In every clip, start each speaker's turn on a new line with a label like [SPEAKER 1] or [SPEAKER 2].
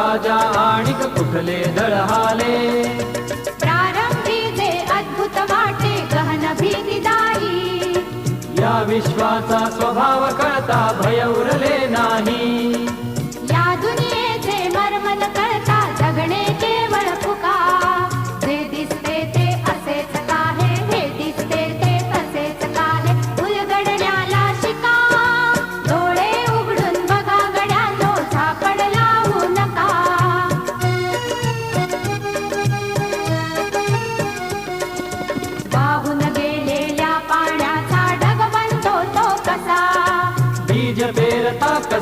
[SPEAKER 1] राजा आणिक कुठले दळहाले
[SPEAKER 2] प्रारंभी जे अद्भुत वाटे गहन भीतीदायी.
[SPEAKER 1] या विश्वाचा स्वभाव कळता भयव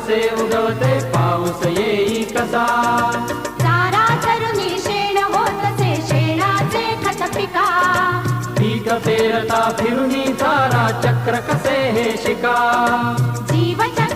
[SPEAKER 1] उगवते उगवते पाऊस येई कसा
[SPEAKER 2] सारा तरुणी शेण होतसे शेणाचे खत पिका
[SPEAKER 1] पीक पेरता फिरुनी सारा चक्र कसे हे शिका. जीवच्या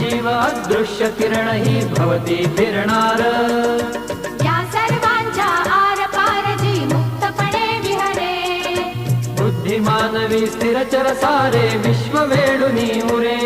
[SPEAKER 1] जीवादृश्यकिरणैः भवति किरणार
[SPEAKER 2] या सर्वाञ्चा आरपारजी मुक्तपणे विहरे
[SPEAKER 1] बुद्धिमानवी स्थिरचरसारे विश्ववेणुनी उरे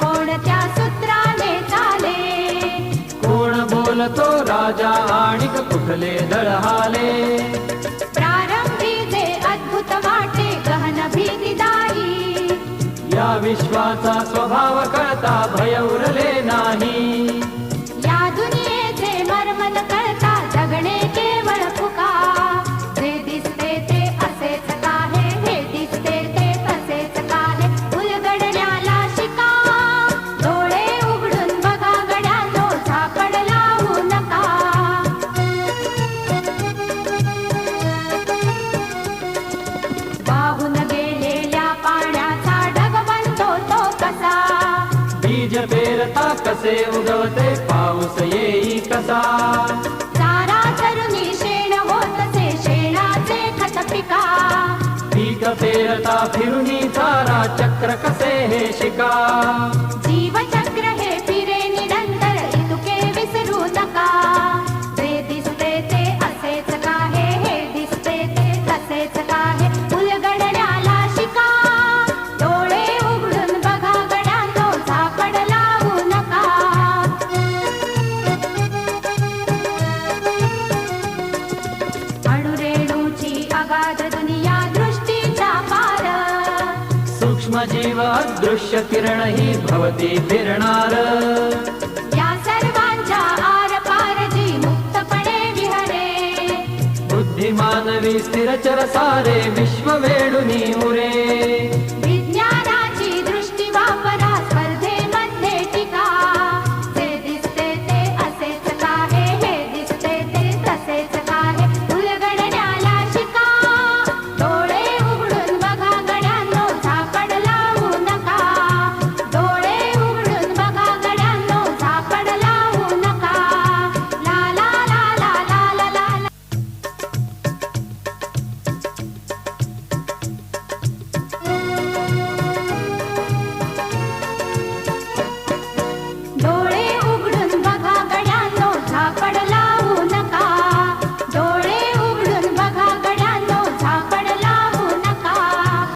[SPEAKER 2] कोणत्या सूत्राने झाले
[SPEAKER 1] कोण बोलतो राजा आणि कुठले दळहाले
[SPEAKER 2] प्रारंभी जे अद्भुत वाटे गहन भीतीदायी.
[SPEAKER 1] या विश्वाचा स्वभाव
[SPEAKER 2] कसे
[SPEAKER 1] उगवते पाऊस येई कसा?
[SPEAKER 2] सारा तरुणी शेण होतसे शेणाचे खत पिका.
[SPEAKER 1] पीक पेरता फिरुनी सारा चक्र कसे हे शिका? जीवादृश्यकिरणैः भवति किरणार
[SPEAKER 2] या सर्वाञ्चा आरपारजी मुक्तपणे विहरे
[SPEAKER 1] बुद्धिमानवी स्थिरचरसारे विश्ववेणुनीमुरे